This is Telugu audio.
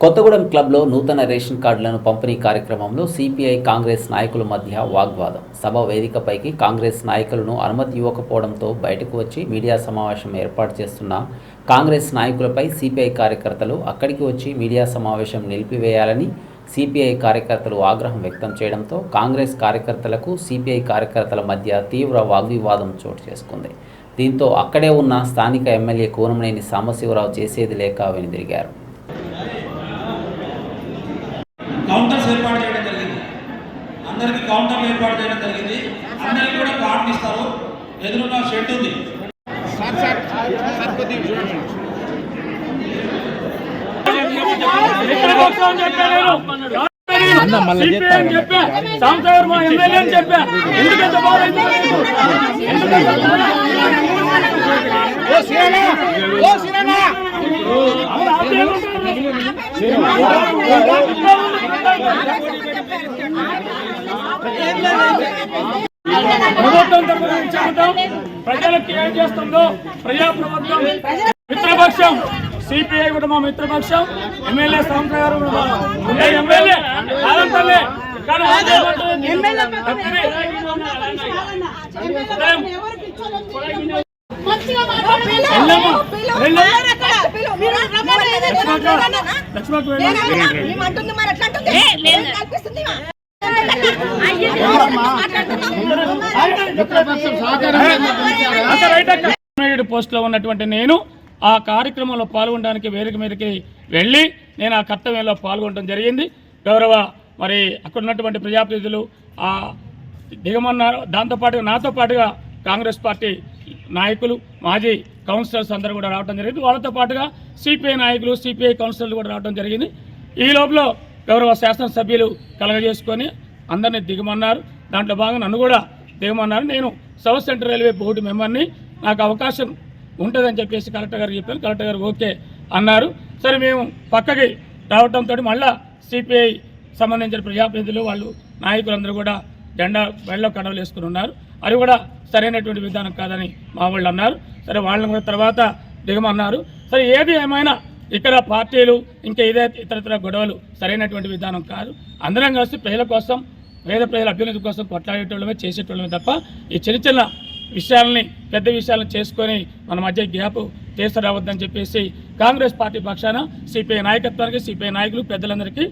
కొత్తగూడెం క్లబ్లో నూతన రేషన్ కార్డులను పంపిణీ కార్యక్రమంలో సిపిఐ కాంగ్రెస్ నాయకుల మధ్య వాగ్వాదం. సభ వేదికపైకి కాంగ్రెస్ నాయకులను అనుమతి ఇవ్వకపోవడంతో బయటకు వచ్చి మీడియా సమావేశం ఏర్పాటు చేస్తున్న కాంగ్రెస్ నాయకులపై సిపిఐ కార్యకర్తలు అక్కడికి వచ్చి మీడియా సమావేశం నిలిపివేయాలని సిపిఐ కార్యకర్తలు ఆగ్రహం వ్యక్తం చేయడంతో కాంగ్రెస్ కార్యకర్తలకు సిపిఐ కార్యకర్తల మధ్య తీవ్ర వాగ్వివాదం చోటు చేసుకుంది. దీంతో అక్కడే ఉన్న స్థానిక ఎమ్మెల్యే కూనమనేని సాంబశివరావు చేసేది లేక వెనుదిరిగారు. కౌంటర్స్ ఏర్పాటు చేయడం జరిగింది. అందరికీ కౌంటర్లు ఏర్పాటు చేయడం జరిగింది. అందరికీ కూడా కార్డులు ఇస్తారు. ఎదురున్న షెడ్ ఉంది. చెప్పా. మా ఎమ్మెల్యే అని. ఎందుకంత బాధ ఎందుకంత ప్రభుత్వం చెబుతాం ప్రజలకు ఏం చేస్తుందో ప్రజా ప్రభుత్వం మిత్రపక్షం సిపిఐ కూడా మా మిత్రపక్షం ఎమ్మెల్యే గారు ఉండే ఎమ్మెల్యే కాదంతలే కానీ వాళ్ళు ఏమంటారు? తప్పిది. వెళ్ళమ్మా. వెళ్ళు. లక్ష్మణ్ వెళ్ళు. పోస్ట్లో ఉన్నటువంటి నేను ఆ కార్యక్రమంలో పాల్గొనడానికి వేదిక మీదకి వెళ్ళి నేను ఆ కర్తవ్యంలో పాల్గొనడం జరిగింది గౌరవ మరి అక్కడ ఉన్నటువంటి ప్రజాప్రతినిధులు ఆ దిగమన్నారు దాంతోపాటుగా నాతో పాటుగా కాంగ్రెస్ పార్టీ నాయకులు మాజీ కౌన్సిలర్స్ అందరూ కూడా రావడం జరిగింది. వాళ్ళతో పాటుగా సిపిఐ నాయకులు సిపిఐ కౌన్సిలర్లు కూడా రావడం జరిగింది. ఈ లోపల గౌరవ శాసనసభ్యులు కలగజేసుకొని అందరినీ దిగమన్నారు. దాంట్లో భాగంగా నన్ను కూడా దిగమన్నారు. నేను సౌత్ సెంట్రల్ రైల్వే బోర్డు మెంబర్ని. నాకు అవకాశం ఉంటుందని చెప్పేసి కలెక్టర్ గారు చెప్పాను. కలెక్టర్ గారు ఓకే అన్నారు. సరే మేము పక్కకి రావడంతో మళ్ళా సిపిఐ సంబంధించిన ప్రజాప్రతినిధులు వాళ్ళు నాయకులందరూ కూడా జెండా వెళ్ళ కడవలు వేసుకుని ఉన్నారు. అది కూడా సరైనటువంటి విధానం కాదని మా వాళ్ళు అన్నారు. సరే వాళ్ళని కూడా తర్వాత దిగమన్నారు. సరే ఏది ఏమైనా ఇక్కడ పార్టీలు ఇంకా ఇదే ఇతరతర గొడవలు సరైనటువంటి విధానం కాదు. అందరం కలిసి ప్రజల కోసం పేద ప్రజల అభ్యున్నతి కోసం కొట్లాడేటోళ్ళమే చేసేటోళ్ళమే తప్ప ఈ చిన్న చిన్న విషయాలని పెద్ద విషయాలను చేసుకొని మన మధ్య గ్యాప్ తీసుకురావద్దని చెప్పేసి కాంగ్రెస్ పార్టీ పక్షాన సిపిఐ నాయకత్వానికి సిపిఐ నాయకులు పెద్దలందరికీ